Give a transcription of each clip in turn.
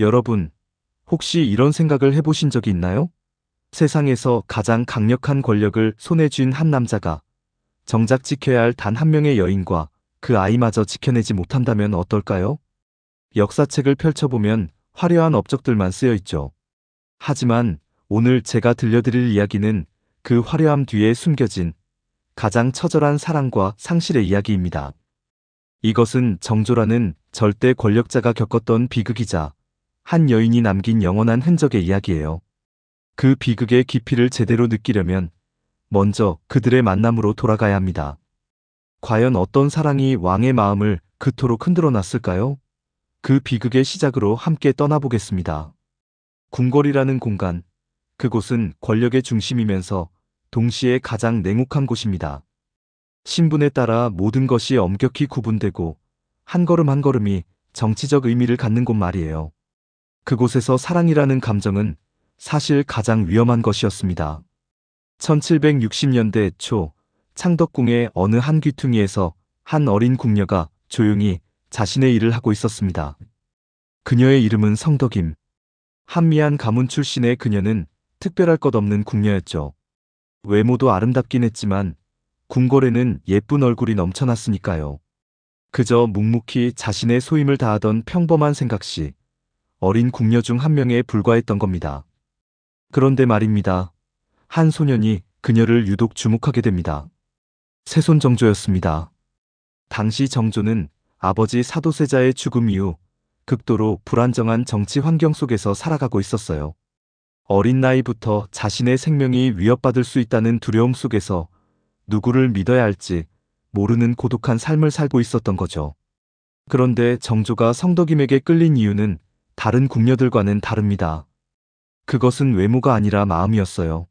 여러분, 혹시 이런 생각을 해보신 적이 있나요? 세상에서 가장 강력한 권력을 손에 쥔 한 남자가 정작 지켜야 할 단 한 명의 여인과 그 아이마저 지켜내지 못한다면 어떨까요? 역사책을 펼쳐보면 화려한 업적들만 쓰여 있죠. 하지만 오늘 제가 들려드릴 이야기는 그 화려함 뒤에 숨겨진 가장 처절한 사랑과 상실의 이야기입니다. 이것은 정조라는 절대 권력자가 겪었던 비극이자 한 여인이 남긴 영원한 흔적의 이야기예요. 그 비극의 깊이를 제대로 느끼려면 먼저 그들의 만남으로 돌아가야 합니다. 과연 어떤 사랑이 왕의 마음을 그토록 흔들어 놨을까요? 그 비극의 시작으로 함께 떠나보겠습니다. 궁궐이라는 공간, 그곳은 권력의 중심이면서 동시에 가장 냉혹한 곳입니다. 신분에 따라 모든 것이 엄격히 구분되고 한 걸음 한 걸음이 정치적 의미를 갖는 곳 말이에요. 그곳에서 사랑이라는 감정은 사실 가장 위험한 것이었습니다. 1760년대 초 창덕궁의 어느 한 귀퉁이에서 한 어린 궁녀가 조용히 자신의 일을 하고 있었습니다. 그녀의 이름은 성덕임. 한미한 가문 출신의 그녀는 특별할 것 없는 궁녀였죠. 외모도 아름답긴 했지만 궁궐에는 예쁜 얼굴이 넘쳐났으니까요. 그저 묵묵히 자신의 소임을 다하던 평범한 생각시 어린 궁녀 중 한 명에 불과했던 겁니다. 그런데 말입니다. 한 소년이 그녀를 유독 주목하게 됩니다. 세손 정조였습니다. 당시 정조는 아버지 사도세자의 죽음 이후 극도로 불안정한 정치 환경 속에서 살아가고 있었어요. 어린 나이부터 자신의 생명이 위협받을 수 있다는 두려움 속에서 누구를 믿어야 할지 모르는 고독한 삶을 살고 있었던 거죠. 그런데 정조가 성덕임에게 끌린 이유는 다른 궁녀들과는 다릅니다. 그것은 외모가 아니라 마음이었어요.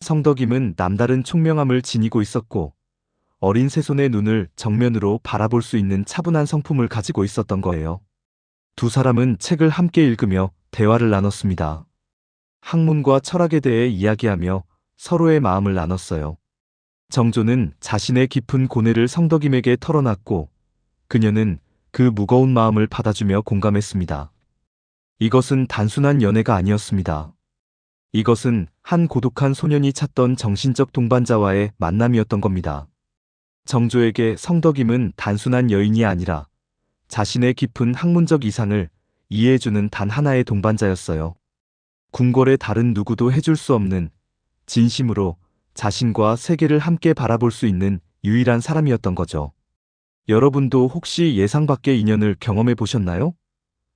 성덕임은 남다른 총명함을 지니고 있었고 어린 새손의 눈을 정면으로 바라볼 수 있는 차분한 성품을 가지고 있었던 거예요. 두 사람은 책을 함께 읽으며 대화를 나눴습니다. 학문과 철학에 대해 이야기하며 서로의 마음을 나눴어요. 정조는 자신의 깊은 고뇌를 성덕임에게 털어놨고 그녀는 그 무거운 마음을 받아주며 공감했습니다. 이것은 단순한 연애가 아니었습니다. 이것은 한 고독한 소년이 찾던 정신적 동반자와의 만남이었던 겁니다. 정조에게 성덕임은 단순한 여인이 아니라 자신의 깊은 학문적 이상을 이해해주는 단 하나의 동반자였어요. 궁궐의 다른 누구도 해줄 수 없는 진심으로 자신과 세계를 함께 바라볼 수 있는 유일한 사람이었던 거죠. 여러분도 혹시 예상 밖의 인연을 경험해 보셨나요?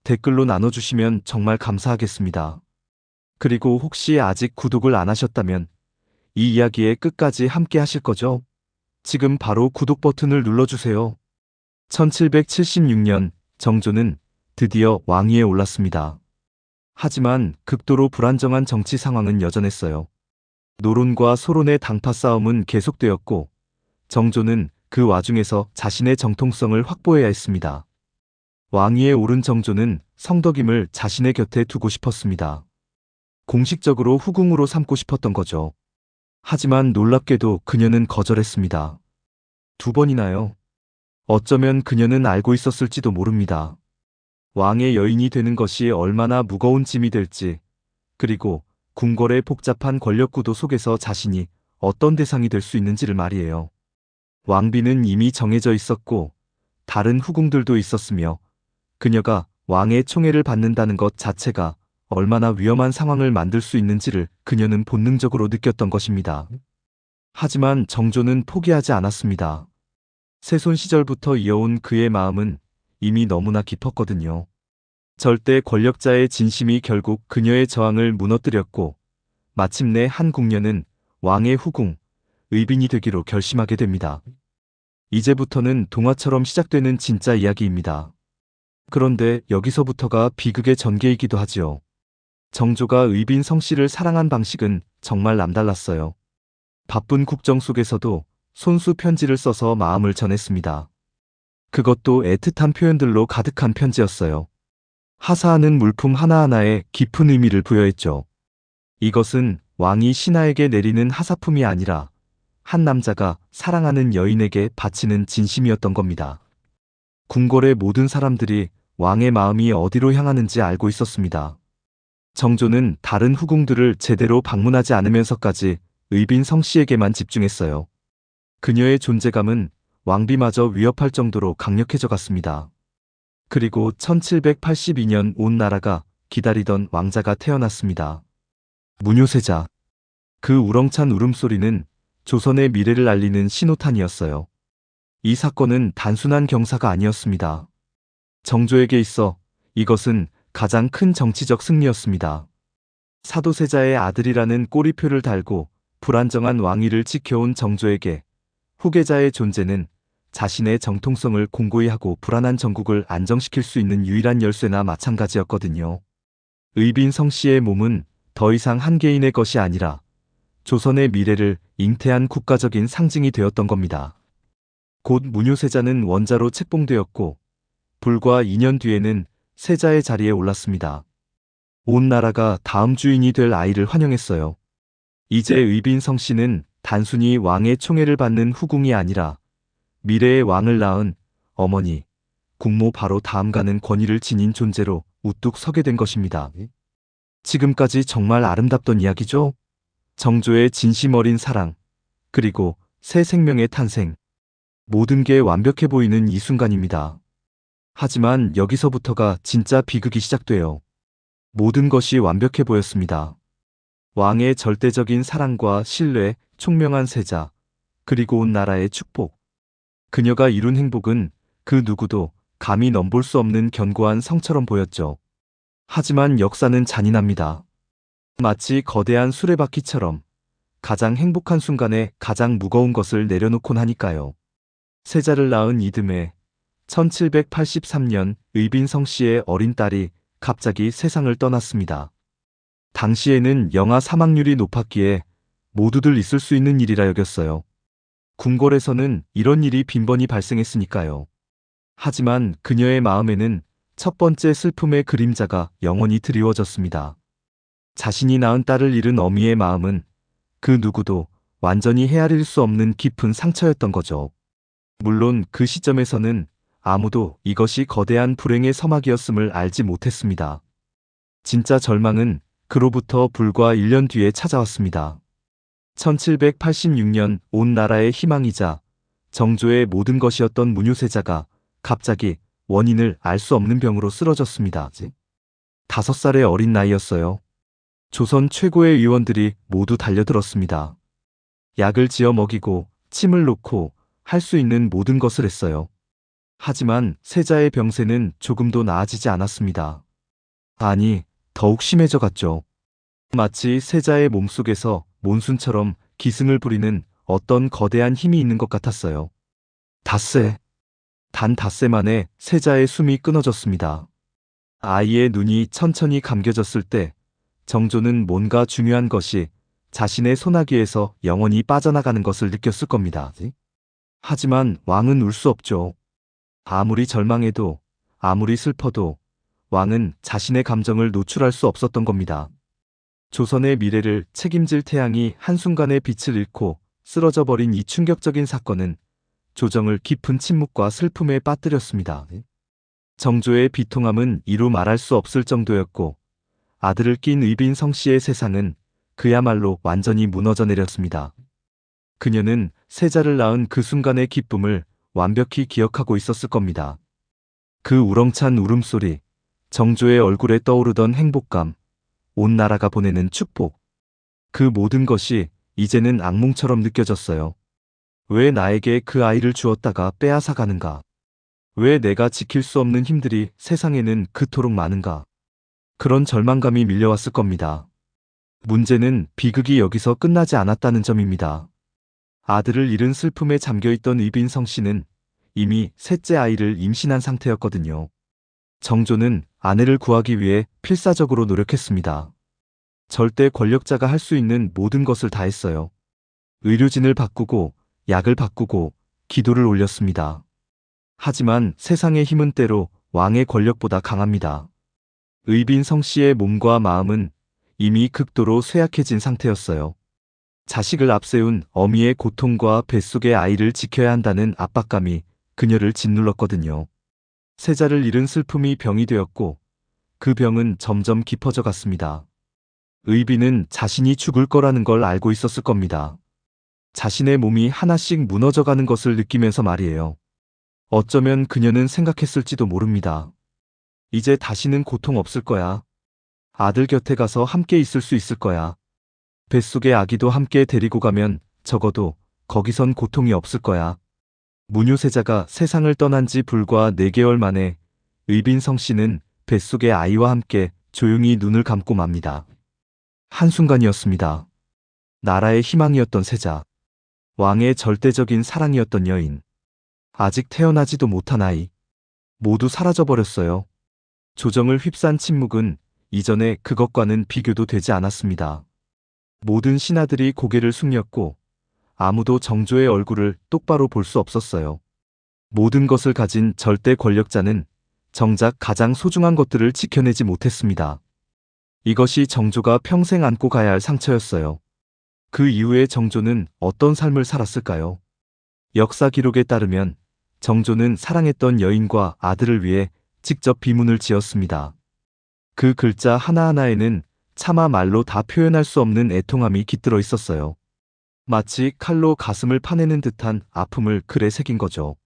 댓글로 나눠주시면 정말 감사하겠습니다. 그리고 혹시 아직 구독을 안 하셨다면 이 이야기의 끝까지 함께 하실 거죠? 지금 바로 구독 버튼을 눌러주세요. 1776년 정조는 드디어 왕위에 올랐습니다. 하지만 극도로 불안정한 정치 상황은 여전했어요. 노론과 소론의 당파 싸움은 계속되었고 정조는 그 와중에서 자신의 정통성을 확보해야 했습니다. 왕위에 오른 정조는 성덕임을 자신의 곁에 두고 싶었습니다. 공식적으로 후궁으로 삼고 싶었던 거죠. 하지만 놀랍게도 그녀는 거절했습니다. 두 번이나요. 어쩌면 그녀는 알고 있었을지도 모릅니다. 왕의 여인이 되는 것이 얼마나 무거운 짐이 될지, 그리고 궁궐의 복잡한 권력구도 속에서 자신이 어떤 대상이 될 수 있는지를 말이에요. 왕비는 이미 정해져 있었고 다른 후궁들도 있었으며 그녀가 왕의 총애를 받는다는 것 자체가 얼마나 위험한 상황을 만들 수 있는지를 그녀는 본능적으로 느꼈던 것입니다. 하지만 정조는 포기하지 않았습니다. 세손 시절부터 이어온 그의 마음은 이미 너무나 깊었거든요. 절대 권력자의 진심이 결국 그녀의 저항을 무너뜨렸고 마침내 한 궁녀는 왕의 후궁, 의빈이 되기로 결심하게 됩니다. 이제부터는 동화처럼 시작되는 진짜 이야기입니다. 그런데 여기서부터가 비극의 전개이기도 하지요. 정조가 의빈 성씨를 사랑한 방식은 정말 남달랐어요. 바쁜 국정 속에서도 손수 편지를 써서 마음을 전했습니다. 그것도 애틋한 표현들로 가득한 편지였어요. 하사하는 물품 하나하나에 깊은 의미를 부여했죠. 이것은 왕이 신하에게 내리는 하사품이 아니라 한 남자가 사랑하는 여인에게 바치는 진심이었던 겁니다. 궁궐의 모든 사람들이 왕의 마음이 어디로 향하는지 알고 있었습니다. 정조는 다른 후궁들을 제대로 방문하지 않으면서까지 의빈 성씨에게만 집중했어요. 그녀의 존재감은 왕비마저 위협할 정도로 강력해져 갔습니다. 그리고 1782년 온 나라가 기다리던 왕자가 태어났습니다. 무뇨세자. 그 우렁찬 울음소리는 조선의 미래를 알리는 신호탄이었어요. 이 사건은 단순한 경사가 아니었습니다. 정조에게 있어 이것은 가장 큰 정치적 승리였습니다. 사도세자의 아들이라는 꼬리표를 달고 불안정한 왕위를 지켜온 정조에게 후계자의 존재는 자신의 정통성을 공고히 하고 불안한 전국을 안정시킬 수 있는 유일한 열쇠나 마찬가지였거든요. 의빈 성씨의 몸은 더 이상 한 개인의 것이 아니라 조선의 미래를 잉태한 국가적인 상징이 되었던 겁니다. 곧 무뇨세자는 원자로 책봉되었고 불과 2년 뒤에는 세자의 자리에 올랐습니다. 온 나라가 다음 주인이 될 아이를 환영했어요. 이제 의빈 성 씨는 단순히 왕의 총애를 받는 후궁이 아니라 미래의 왕을 낳은 어머니, 국모 바로 다음 가는 권위를 지닌 존재로 우뚝 서게 된 것입니다. 지금까지 정말 아름답던 이야기죠? 정조의 진심 어린 사랑, 그리고 새 생명의 탄생. 모든 게 완벽해 보이는 이 순간입니다. 하지만 여기서부터가 진짜 비극이 시작돼요. 모든 것이 완벽해 보였습니다. 왕의 절대적인 사랑과 신뢰, 총명한 세자, 그리고 온 나라의 축복. 그녀가 이룬 행복은 그 누구도 감히 넘볼 수 없는 견고한 성처럼 보였죠. 하지만 역사는 잔인합니다. 마치 거대한 수레바퀴처럼 가장 행복한 순간에 가장 무거운 것을 내려놓곤 하니까요. 세자를 낳은 이듬해 1783년 의빈성 씨의 어린 딸이 갑자기 세상을 떠났습니다. 당시에는 영아 사망률이 높았기에 모두들 있을 수 있는 일이라 여겼어요. 궁궐에서는 이런 일이 빈번히 발생했으니까요. 하지만 그녀의 마음에는 첫 번째 슬픔의 그림자가 영원히 드리워졌습니다. 자신이 낳은 딸을 잃은 어미의 마음은 그 누구도 완전히 헤아릴 수 없는 깊은 상처였던 거죠. 물론 그 시점에서는 아무도 이것이 거대한 불행의 서막이었음을 알지 못했습니다. 진짜 절망은 그로부터 불과 1년 뒤에 찾아왔습니다. 1786년 온 나라의 희망이자 정조의 모든 것이었던 문유세자가 갑자기 원인을 알 수 없는 병으로 쓰러졌습니다. 다섯 살의 어린 나이였어요. 조선 최고의 의원들이 모두 달려들었습니다. 약을 지어 먹이고 침을 놓고 할 수 있는 모든 것을 했어요. 하지만 세자의 병세는 조금도 나아지지 않았습니다. 아니, 더욱 심해져 갔죠. 마치 세자의 몸속에서 몬순처럼 기승을 부리는 어떤 거대한 힘이 있는 것 같았어요. 닷새. 단 닷새 만에 세자의 숨이 끊어졌습니다. 아이의 눈이 천천히 감겨졌을 때 정조는 뭔가 중요한 것이 자신의 소나기에서 영원히 빠져나가는 것을 느꼈을 겁니다. 하지만 왕은 울 수 없죠. 아무리 절망해도 아무리 슬퍼도 왕은 자신의 감정을 노출할 수 없었던 겁니다. 조선의 미래를 책임질 태양이 한순간에 빛을 잃고 쓰러져 버린 이 충격적인 사건은 조정을 깊은 침묵과 슬픔에 빠뜨렸습니다. 정조의 비통함은 이루 말할 수 없을 정도였고 아들을 낀 의빈 성 씨의 세상은 그야말로 완전히 무너져 내렸습니다. 그녀는 세자를 낳은 그 순간의 기쁨을 완벽히 기억하고 있었을 겁니다. 그 우렁찬 울음소리, 정조의 얼굴에 떠오르던 행복감, 온 나라가 보내는 축복. 그 모든 것이 이제는 악몽처럼 느껴졌어요. 왜 나에게 그 아이를 주었다가 빼앗아 가는가? 왜 내가 지킬 수 없는 힘들이 세상에는 그토록 많은가? 그런 절망감이 밀려왔을 겁니다. 문제는 비극이 여기서 끝나지 않았다는 점입니다. 아들을 잃은 슬픔에 잠겨있던 이빈성 씨는 이미 셋째 아이를 임신한 상태였거든요. 정조는 아내를 구하기 위해 필사적으로 노력했습니다. 절대 권력자가 할 수 있는 모든 것을 다 했어요. 의료진을 바꾸고 약을 바꾸고 기도를 올렸습니다. 하지만 세상의 힘은 때로 왕의 권력보다 강합니다. 의빈성 씨의 몸과 마음은 이미 극도로 쇠약해진 상태였어요. 자식을 앞세운 어미의 고통과 뱃속의 아이를 지켜야 한다는 압박감이 그녀를 짓눌렀거든요. 세자를 잃은 슬픔이 병이 되었고 그 병은 점점 깊어져 갔습니다. 의비는 자신이 죽을 거라는 걸 알고 있었을 겁니다. 자신의 몸이 하나씩 무너져 가는 것을 느끼면서 말이에요. 어쩌면 그녀는 생각했을지도 모릅니다. 이제 다시는 고통 없을 거야. 아들 곁에 가서 함께 있을 수 있을 거야. 뱃속의 아기도 함께 데리고 가면 적어도 거기선 고통이 없을 거야. 문효세자가 세상을 떠난 지 불과 4개월 만에 의빈성 씨는 뱃속의 아이와 함께 조용히 눈을 감고 맙니다. 한순간이었습니다. 나라의 희망이었던 세자. 왕의 절대적인 사랑이었던 여인. 아직 태어나지도 못한 아이. 모두 사라져버렸어요. 조정을 휩싼 침묵은 이전에 그것과는 비교도 되지 않았습니다. 모든 신하들이 고개를 숙였고 아무도 정조의 얼굴을 똑바로 볼 수 없었어요. 모든 것을 가진 절대 권력자는 정작 가장 소중한 것들을 지켜내지 못했습니다. 이것이 정조가 평생 안고 가야 할 상처였어요. 그 이후에 정조는 어떤 삶을 살았을까요? 역사 기록에 따르면 정조는 사랑했던 여인과 아들을 위해 직접 비문을 지었습니다. 그 글자 하나하나에는 차마 말로 다 표현할 수 없는 애통함이 깃들어 있었어요. 마치 칼로 가슴을 파내는 듯한 아픔을 글에 새긴 거죠.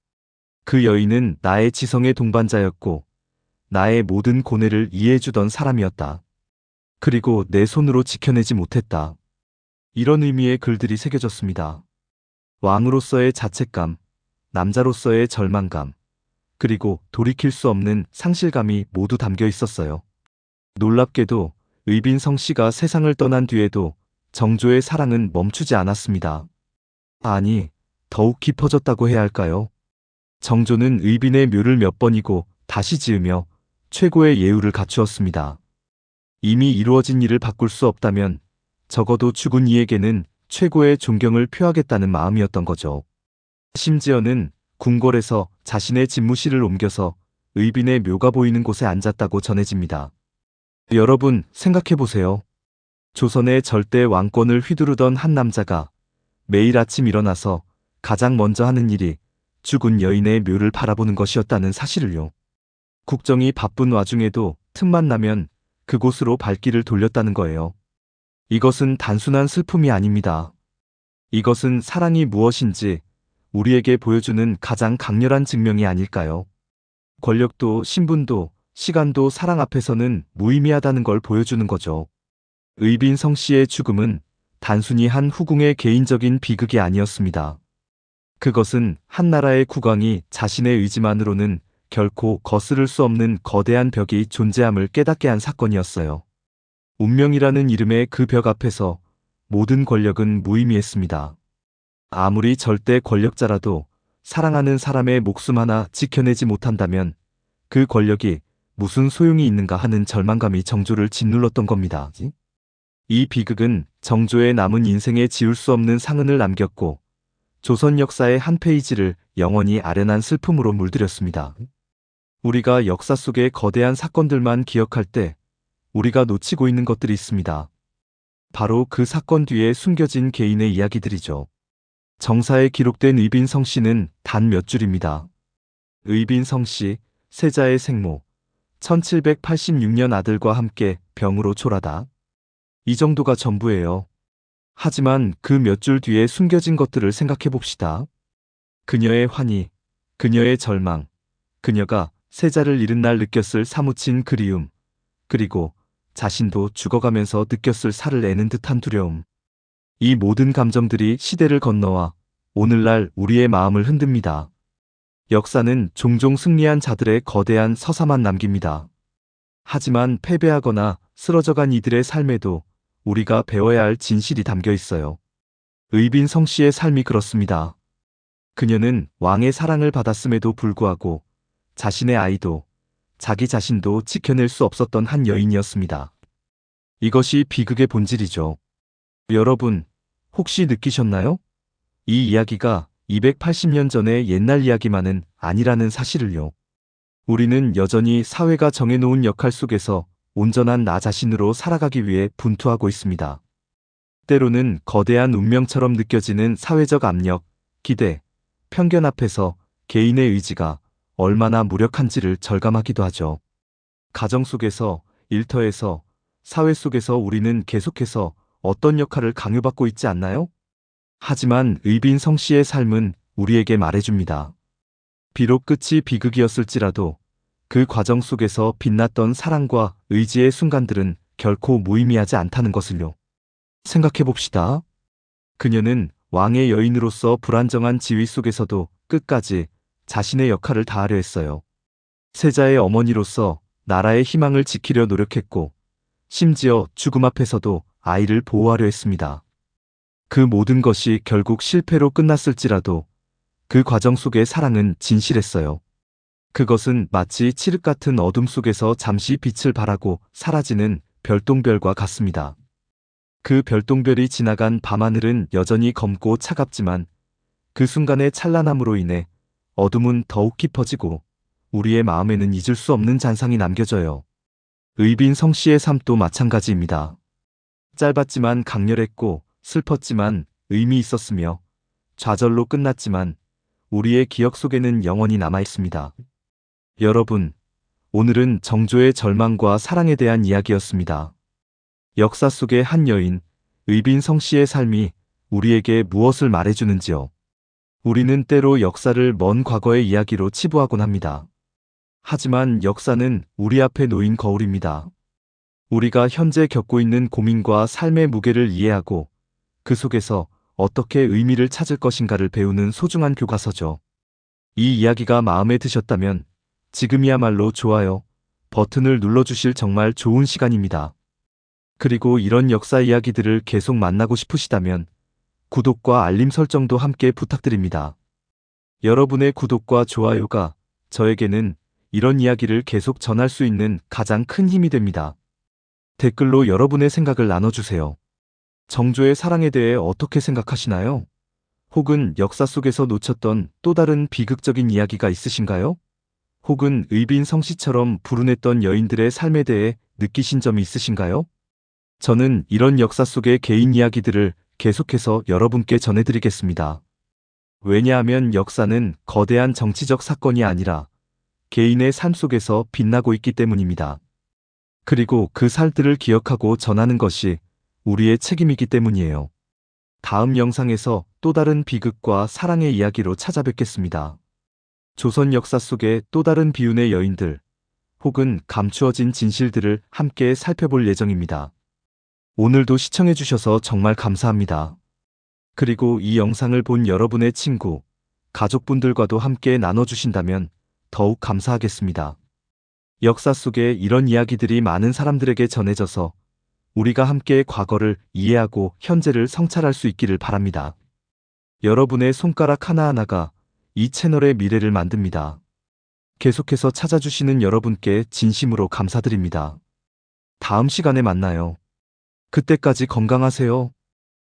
그 여인은 나의 지성의 동반자였고 나의 모든 고뇌를 이해해주던 사람이었다. 그리고 내 손으로 지켜내지 못했다. 이런 의미의 글들이 새겨졌습니다. 왕으로서의 자책감, 남자로서의 절망감, 그리고 돌이킬 수 없는 상실감이 모두 담겨 있었어요. 놀랍게도 의빈성 씨가 세상을 떠난 뒤에도 정조의 사랑은 멈추지 않았습니다. 아니, 더욱 깊어졌다고 해야 할까요? 정조는 의빈의 묘를 몇 번이고 다시 지으며 최고의 예우를 갖추었습니다. 이미 이루어진 일을 바꿀 수 없다면 적어도 죽은 이에게는 최고의 존경을 표하겠다는 마음이었던 거죠. 심지어는 궁궐에서 자신의 집무실을 옮겨서 의빈의 묘가 보이는 곳에 앉았다고 전해집니다. 여러분 생각해보세요. 조선의 절대 왕권을 휘두르던 한 남자가 매일 아침 일어나서 가장 먼저 하는 일이 죽은 여인의 묘를 바라보는 것이었다는 사실을요. 국정이 바쁜 와중에도 틈만 나면 그곳으로 발길을 돌렸다는 거예요. 이것은 단순한 슬픔이 아닙니다. 이것은 사랑이 무엇인지 우리에게 보여주는 가장 강렬한 증명이 아닐까요? 권력도 신분도 시간도 사랑 앞에서는 무의미하다는 걸 보여주는 거죠. 의빈성 씨의 죽음은 단순히 한 후궁의 개인적인 비극이 아니었습니다. 그것은 한 나라의 국왕이 자신의 의지만으로는 결코 거스를 수 없는 거대한 벽이 존재함을 깨닫게 한 사건이었어요. 운명이라는 이름의 그 벽 앞에서 모든 권력은 무의미했습니다. 아무리 절대 권력자라도 사랑하는 사람의 목숨 하나 지켜내지 못한다면 그 권력이 무슨 소용이 있는가 하는 절망감이 정조를 짓눌렀던 겁니다. 이 비극은 정조의 남은 인생에 지울 수 없는 상흔을 남겼고 조선 역사의 한 페이지를 영원히 아련한 슬픔으로 물들였습니다. 우리가 역사 속의 거대한 사건들만 기억할 때 우리가 놓치고 있는 것들이 있습니다. 바로 그 사건 뒤에 숨겨진 개인의 이야기들이죠. 정사에 기록된 의빈성 씨는 단 몇 줄입니다. 의빈성 씨, 세자의 생모, 1786년 아들과 함께 병으로 초라다. 이 정도가 전부예요. 하지만 그 몇 줄 뒤에 숨겨진 것들을 생각해 봅시다. 그녀의 환희, 그녀의 절망, 그녀가 세자를 잃은 날 느꼈을 사무친 그리움, 그리고 자신도 죽어가면서 느꼈을 살을 내는 듯한 두려움. 이 모든 감정들이 시대를 건너와 오늘날 우리의 마음을 흔듭니다. 역사는 종종 승리한 자들의 거대한 서사만 남깁니다. 하지만 패배하거나 쓰러져간 이들의 삶에도 우리가 배워야 할 진실이 담겨 있어요. 의빈성 씨의 삶이 그렇습니다. 그녀는 왕의 사랑을 받았음에도 불구하고 자신의 아이도 자기 자신도 지켜낼 수 없었던 한 여인이었습니다. 이것이 비극의 본질이죠. 여러분, 혹시 느끼셨나요? 이 이야기가 280년 전의 옛날 이야기만은 아니라는 사실을요. 우리는 여전히 사회가 정해놓은 역할 속에서 온전한 나 자신으로 살아가기 위해 분투하고 있습니다. 때로는 거대한 운명처럼 느껴지는 사회적 압력, 기대, 편견 앞에서 개인의 의지가 얼마나 무력한지를 절감하기도 하죠. 가정 속에서, 일터에서, 사회 속에서 우리는 계속해서 어떤 역할을 강요받고 있지 않나요? 하지만 의빈성 씨의 삶은 우리에게 말해줍니다. 비록 끝이 비극이었을지라도 그 과정 속에서 빛났던 사랑과 의지의 순간들은 결코 무의미하지 않다는 것을요. 생각해 봅시다. 그녀는 왕의 여인으로서 불안정한 지위 속에서도 끝까지 자신의 역할을 다하려 했어요. 세자의 어머니로서 나라의 희망을 지키려 노력했고, 심지어 죽음 앞에서도 아이를 보호하려 했습니다. 그 모든 것이 결국 실패로 끝났을지라도 그 과정 속의 사랑은 진실했어요. 그것은 마치 칠흑 같은 어둠 속에서 잠시 빛을 발하고 사라지는 별똥별과 같습니다. 그 별똥별이 지나간 밤하늘은 여전히 검고 차갑지만 그 순간의 찬란함으로 인해 어둠은 더욱 깊어지고 우리의 마음에는 잊을 수 없는 잔상이 남겨져요. 의빈 성씨의 삶도 마찬가지입니다. 짧았지만 강렬했고 슬펐지만 의미 있었으며 좌절로 끝났지만 우리의 기억 속에는 영원히 남아 있습니다. 여러분, 오늘은 정조의 절망과 사랑에 대한 이야기였습니다. 역사 속의 한 여인, 의빈성 씨의 삶이 우리에게 무엇을 말해주는지요. 우리는 때로 역사를 먼 과거의 이야기로 치부하곤 합니다. 하지만 역사는 우리 앞에 놓인 거울입니다. 우리가 현재 겪고 있는 고민과 삶의 무게를 이해하고 그 속에서 어떻게 의미를 찾을 것인가를 배우는 소중한 교과서죠. 이 이야기가 마음에 드셨다면 지금이야말로 좋아요 버튼을 눌러주실 정말 좋은 시간입니다. 그리고 이런 역사 이야기들을 계속 만나고 싶으시다면 구독과 알림 설정도 함께 부탁드립니다. 여러분의 구독과 좋아요가 저에게는 이런 이야기를 계속 전할 수 있는 가장 큰 힘이 됩니다. 댓글로 여러분의 생각을 나눠주세요. 정조의 사랑에 대해 어떻게 생각하시나요? 혹은 역사 속에서 놓쳤던 또 다른 비극적인 이야기가 있으신가요? 혹은 의빈 성씨처럼 불운했던 여인들의 삶에 대해 느끼신 점이 있으신가요? 저는 이런 역사 속의 개인 이야기들을 계속해서 여러분께 전해드리겠습니다. 왜냐하면 역사는 거대한 정치적 사건이 아니라 개인의 삶 속에서 빛나고 있기 때문입니다. 그리고 그 살들을 기억하고 전하는 것이 우리의 책임이기 때문이에요. 다음 영상에서 또 다른 비극과 사랑의 이야기로 찾아뵙겠습니다. 조선 역사 속의 또 다른 비운의 여인들 혹은 감추어진 진실들을 함께 살펴볼 예정입니다. 오늘도 시청해주셔서 정말 감사합니다. 그리고 이 영상을 본 여러분의 친구, 가족분들과도 함께 나눠주신다면 더욱 감사하겠습니다. 역사 속에 이런 이야기들이 많은 사람들에게 전해져서 우리가 함께 과거를 이해하고 현재를 성찰할 수 있기를 바랍니다. 여러분의 손가락 하나하나가 이 채널의 미래를 만듭니다. 계속해서 찾아주시는 여러분께 진심으로 감사드립니다. 다음 시간에 만나요. 그때까지 건강하세요.